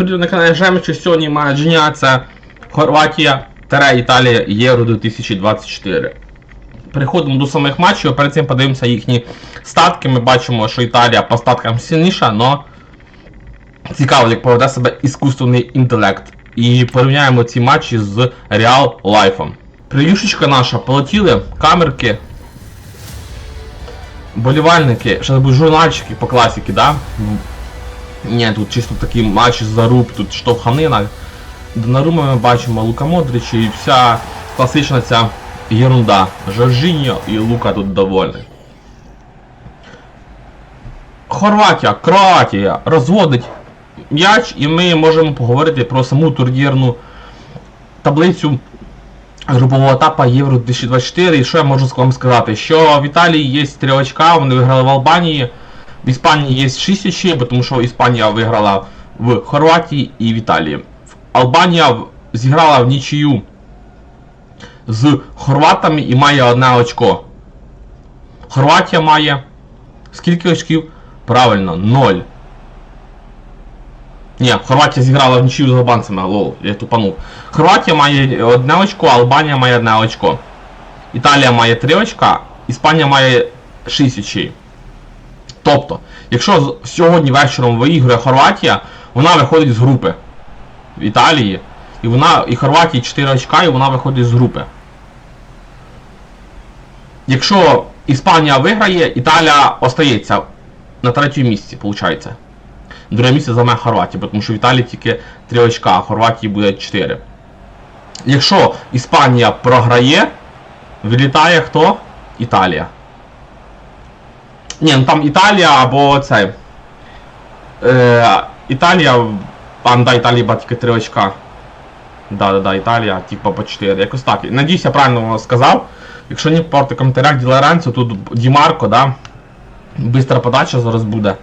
На каналі Жемчу сьогодні має джиняться Хорватія Тере Італія Євро 2024. Переходимо до самих матчів, перед цим подивимося їхні статки. Ми бачимо, що Італія по статкам сильніша, але цікаво, як поведе себе іскусственний інтелект. І порівняємо ці матчі з Реал Лайфом. Прев'юшечка наша, полетіли, камерки, болівальники, ще будуть журнальчики по класіки, да? Ні, тут чисто такі матчі за руб, тут штовханина. Донарума ми бачимо Лука Модрич і вся класична ця ерунда. Жоржіньо і Лука тут довольний. Хорватія, Кроатія розводить м'яч, і ми можемо поговорити про саму турнірну таблицю групового етапу Євро 2024. І що я можу вам сказати? Що в Італії є 3 очка, вони виграли в Албанії. В Іспанії є 6 очей, тому що Іспанія виграла в Хорватії і в Італії. Албанія зіграла в нічию з хорватами і має одне очко. Хорватія має скільки очків? Правильно, 0. Ні, Хорватія зіграла в нічию з албанцями, лол, я тупанув. Хорватія має одне очко, Албанія має одне очко. Італія має 3 очка, Іспанія має 6 очей. Тобто, якщо сьогодні вечором виіграє Хорватія, вона виходить з групи в Італії, і вона і Хорватії 4 очка, і вона виходить з групи. Якщо Іспанія виграє, Італія остається на третьому місці, виходить. Друге місце займе Хорватія, тому що в Італії тільки 3 очка, а Хорватії буде 4. Якщо Іспанія програє, вилітає хто? Італія. Ні, ну там Італія або цей. Е, Італія. А, да, Італія ба тільки 3 очка. Да, да, да, Італія, типа по 4. Якось так. Надіюсь, я правильно сказав. Якщо ні, порти в коментарях Ді Лоренцо, тут Дімарко, да. Бистра подача зараз буде.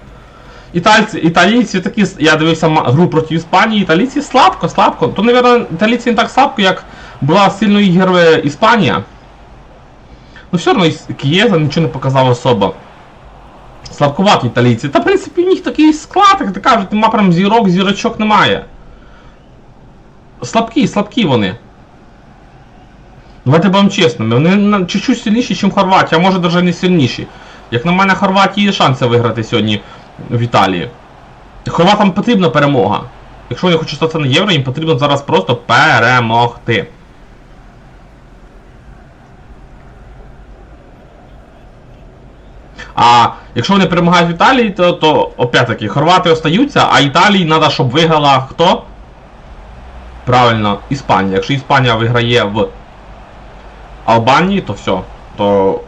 Італьці, італійці такі, я дивився гру проти Іспанії, італійці слабко, слабко. То, мабуть, італійці не так слабко, як була сильно ігор Іспанія. Ну все одно Кієза нічого не показав особо. Слабкуваті італійці. Та в принципі в них такий склад, як ти кажуть, нема прям зірок, зірочок немає. Слабкі, слабкі вони. Давайте будемо чесними, вони чуть-чуть сильніші, ніж Хорватія, а може навіть не сильніші. Як на мене, Хорватії є шанси виграти сьогодні в Італії. Хорватам потрібна перемога. Якщо вони хочуть статися на євро, їм потрібно зараз просто перемогти. А якщо вони перемагають в Італії, то, то опять-таки хорвати остаються, а Італії треба, щоб виграла хто? Правильно, Іспанія. Якщо Іспанія виграє в Албанії, то все. То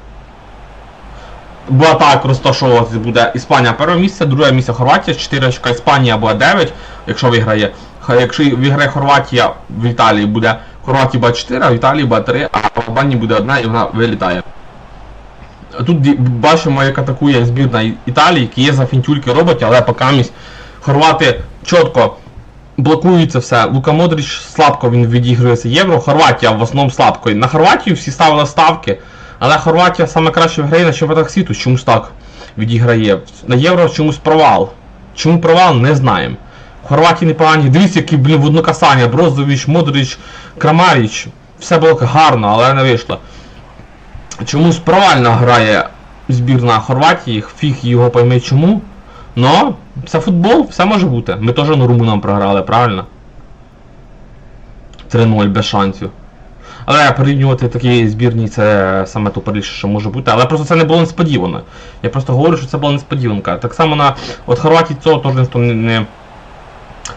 буде так розташовуватися буде Іспанія перше місце, друге місце Хорватія, 4 очка Іспанія буде 9, якщо виграє. Якщо виграє Хорватія в Італії буде Хорватія буде 4, а в Італії буде 3, а в Албанії буде 1 і вона вилітає. Тут бачимо, як атакує збірна Італії, які є за фінтюльки робить, але поки місь хорвати чітко блокується все. Лука Модрич слабко він відігрується євро. Хорватія в основному слабко. На Хорватію всі ставили ставки, але Хорватія саме краще грає на чемпіонатах світу, чомусь так відіграє. На євро чомусь провал. Чому провал, не знаємо. В Хорватії непогані. Дивіться, які, блін, в одно касання. Брозович, Модрич, Крамаріч. Все було гарно, але не вийшло. Чомусь провально грає збірна Хорватії, фіг його пойме чому. Но це футбол, все може бути. Ми теж на румунам програли, правильно? 3-0 без шансів. Але порівнювати такі збірні це саме тупоріше, що може бути. Але просто це не було несподівано. Я просто говорю, що це була несподіванка. Так само на от Хорватії цього теж ніхто не, не,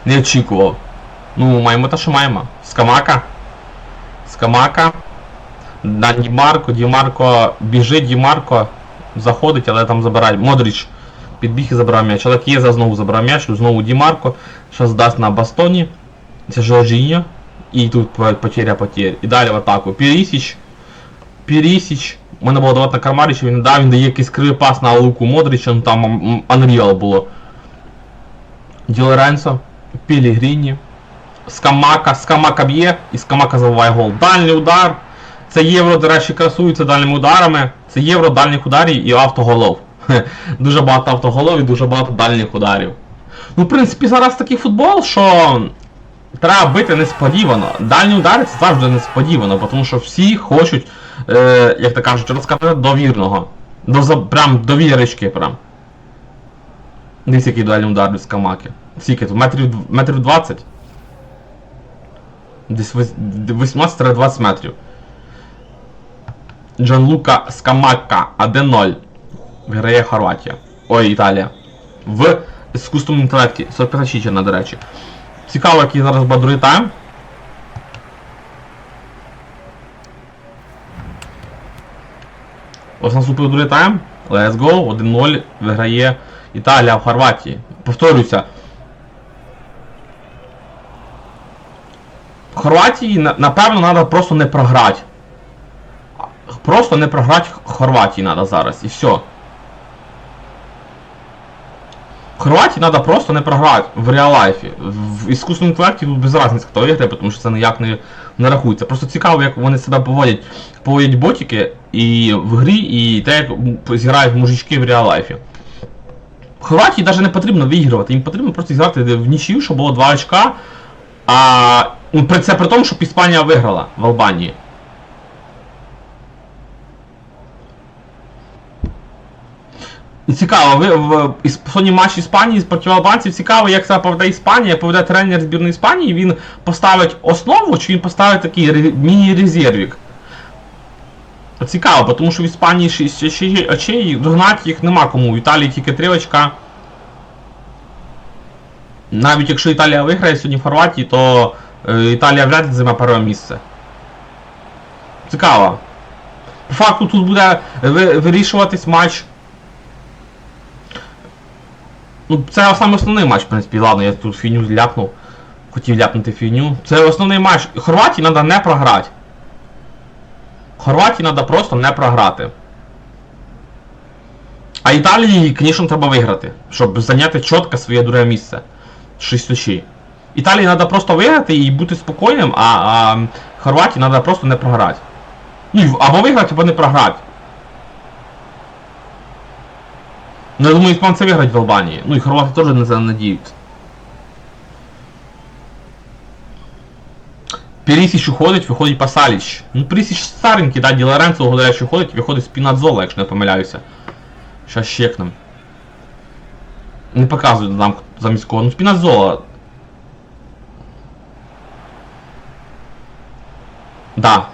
не очікував. Ну, маємо те, що маємо. Скамака. Скамака. На Дімарко, Дімарко біжить, Дімарко заходить, але там забирає. Модріч підбіг і забрав м'яч. Але К'єза знову забрав м'яч, знову Дімарко. Зараз дасть на Бастоні. Це Жоржіньо. І тут по- потеря потерь. І далі в атаку. Перісіч. Перісіч. У мене було давати на Кармаріча, він дав, він дає якийсь кривий пас на Луку Модрича, ну там Unreal було. Ді Лоренцо. Пілігріні. Скамака, Скамака б'є і Скамака забиває гол. Дальній удар. Це євро, до речі, красується дальніми ударами. Це євро дальніх ударів і автоголов. Дуже багато автоголов і дуже багато дальніх ударів. Ну, в принципі, зараз такий футбол, що треба бити несподівано. Дальній удар це завжди несподівано, тому що всі хочуть, е, як то кажуть, розказати довірного. До, прям до вірочки, прям. Дивіться, який дальній удар від Скамаки. Скільки тут? Метрів, метрів 20? Десь 18-20 метрів. Джанлука Скамака 1-0. Виграє Хорватія. Ой, Італія. В іскусственному інтелекті. 45 чечена, до речі. Цікаво, який зараз другий тайм. Ось наступив другий тайм. Let's go. 1-0 виграє Італія в Хорватії. Повторюся. Хорватії, напевно, треба просто не програти. Просто не програти Хорватії треба зараз. І все. Хорватії треба просто не програти в реал-лайфі. В іскусному інтелекті тут без різниці, хто виграє, тому що це ніяк не, не рахується. Просто цікаво, як вони себе поводять. Поводять ботики і в грі, і те, як зіграють мужички в реал-лайфі. Хорватії навіть не потрібно виігрувати, їм потрібно просто зіграти в нічию, щоб було 2 очка. А ну, це при тому, щоб Іспанія виграла в Албанії. І Цікаво, ви в сьогодні матч Іспанії проти албанців. Цікаво, як себе поведе Іспанія, поведе тренер збірної Іспанії, він поставить основу, чи він поставить такий ре- міні-резервік. Цікаво, тому що в Іспанії 6 очей, догнати їх нема кому. В Італії тільки 3 очка. Навіть якщо Італія виграє сьогодні в Хорватії, то е, Італія вряд ли займе перше місце. Цікаво. По факту тут буде ви- вирішуватись матч. Ну, це саме основний матч, в принципі, ладно, я тут фігню ляпнув. Хотів ляпнути фігню. Це основний матч. Хорватії треба не програти. Хорватії треба просто не програти. А Італії, звісно, треба виграти, щоб зайняти чітко своє друге місце. 6 очей. Італії треба просто виграти і бути спокійним, а, а Хорватії треба просто не програти. Ну, або виграти, або не програти. Ну, я думаю, іспанці виграють в Албанії. Ну і хорвати теж на це надіються. Перісіч уходить, виходить Пасаліч. Ну, Перісіч старенький, да, Ді Лоренцо, угадаю, що ходить, виходить Спінадзола, якщо не помиляюся. Щас чекнем. Не показують нам замість кого. Ну, Спінадзола. Да.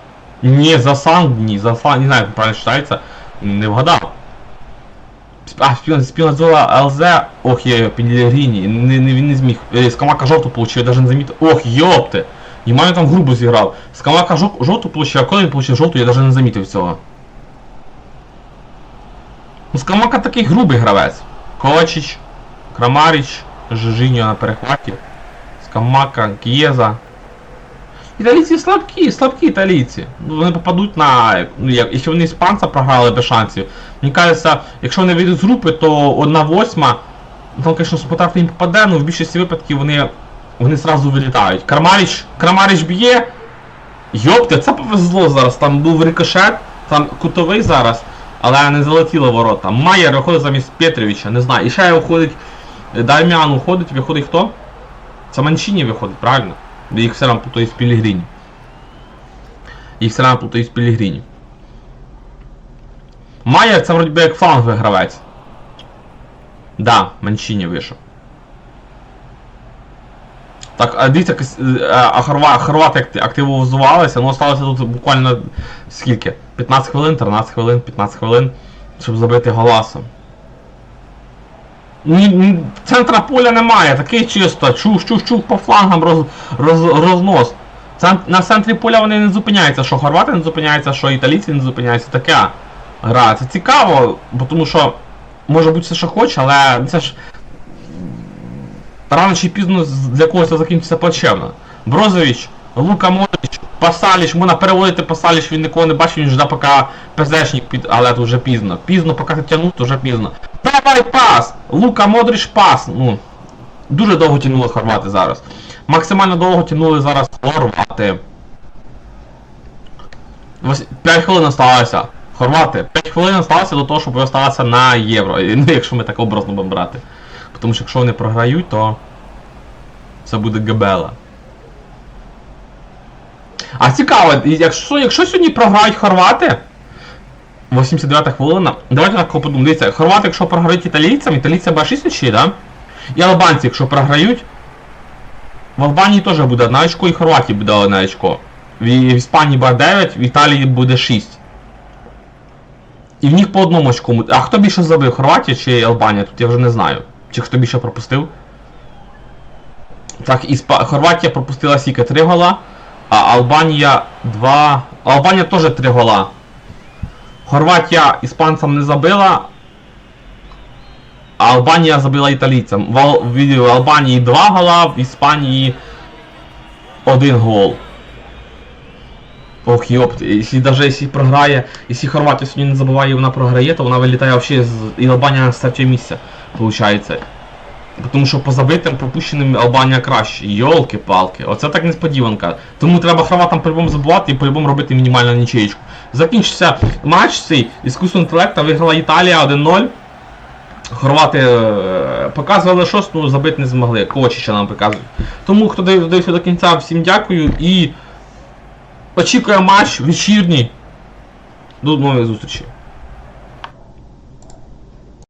Не Засан, не за Засан, не знаю, как правильно читается. Не вгадав. А, Спіна- Спінадзола ЛЗ, ох, є, Пелігріні, не, не, він не зміг. Е, Скамака жовту получив, я даже не замітив. Ох, йопти! Ємаю там грубо зіграв. Скамака жов- жовту получив, а коли він получив жовту, я даже не замітив цього. Ну, Скамака такий грубий гравець. Ковачич, Крамаріч, Жижиньо на перехваті. Скамака, Кієза. Італійці слабкі, слабкі італійці. Ну, Вони попадуть на. Ну, як, якщо вони іспанця програли без шансів. Мені кажеться, якщо вони вийдуть з групи, то одна восьма. Там, звісно, Спартак їм попаде, але в більшості випадків вони. Вони зразу вилітають. Крамаріч, Крамаріч б'є. Йопте, це повезло зараз. Там був рикошет, там кутовий зараз, але не залетіло ворота. Майер виходить замість Петровича, не знаю. І ще виходить. Даймян уходить, виходить хто? Це Манчині виходить, правильно? Їх все одно плутають з Пілігрині. Їх все одно плутають з Пілігрині. Майер це вроді би як фланговий гравець. Да, Манчині вийшов. Так, а дивіться, а хорвати акти- активізувалися, ну осталося тут буквально скільки? 15 хвилин, 13 хвилин, 15 хвилин, щоб забити голасом. Ні, центра поля немає, такий чисто, чух, чух, чух по флангам роз, роз, рознос. На центрі поля вони не зупиняються, що хорвати не зупиняються, що італійці не зупиняються, таке гра. Це цікаво, тому що може бути все, що хоче, але це ж рано чи пізно для когось закінчиться плачевно. Брозович, Лука Модрич, Пасаліч, можна переводити Пасаліч, він нікого не бачив, він жде поки ПЗшник під. Але це вже пізно. Пізно, поки то вже пізно. Давай пас! Лука Модрич пас! Ну. Дуже довго тягнули хорвати зараз. Максимально довго тягнули зараз хорвати. 5 хвилин осталося. Хорвати, 5 хвилин осталося до того, щоб осталося на євро. Ну, якщо ми так образно будемо брати. Тому що якщо вони програють, то це буде габела. А цікаво, якщо, якщо сьогодні програють хорвати, 89 хвилина, давайте так подумаємо. Дивіться, хорвати, якщо програють італійцям, італійці буде 6 очей, да? І албанці, якщо програють, в Албанії теж буде одна очко, і Хорватії буде одне очко. В, Іспанії буде 9, в Італії буде 6. І в них по одному очку. А хто більше забив, Хорватія чи Албанія? Тут я вже не знаю. Чи хто більше пропустив? Так, Іспа... Хорватія пропустила скільки 3 гола, а Албанія 2. Албанія теж 3 гола. Хорватія іспанцям не забила. А Албанія забила італійцям. В, Ал... в Албанії 2 гола, в Іспанії 1 гол. Ох, йопт, якщо даже якщо програє, якщо Хорватія сьогодні не забуває вона програє, то вона вилітає вообще з і Албанія на третього місця, виходить. Тому що по забитим пропущеним Албанія краще. Йолки-палки, оце так несподіванка. Тому треба хорватам по-любому забувати і по-любому робити мінімальну нічеєчку. Закінчився матч цей, іскусство інтелекта виграла Італія 1-0. Хорвати е, показували щось, ну забити не змогли. Кочича нам показують. Тому хто див- дивився до кінця, всім дякую і очікує матч вечірній. До нових зустрічей.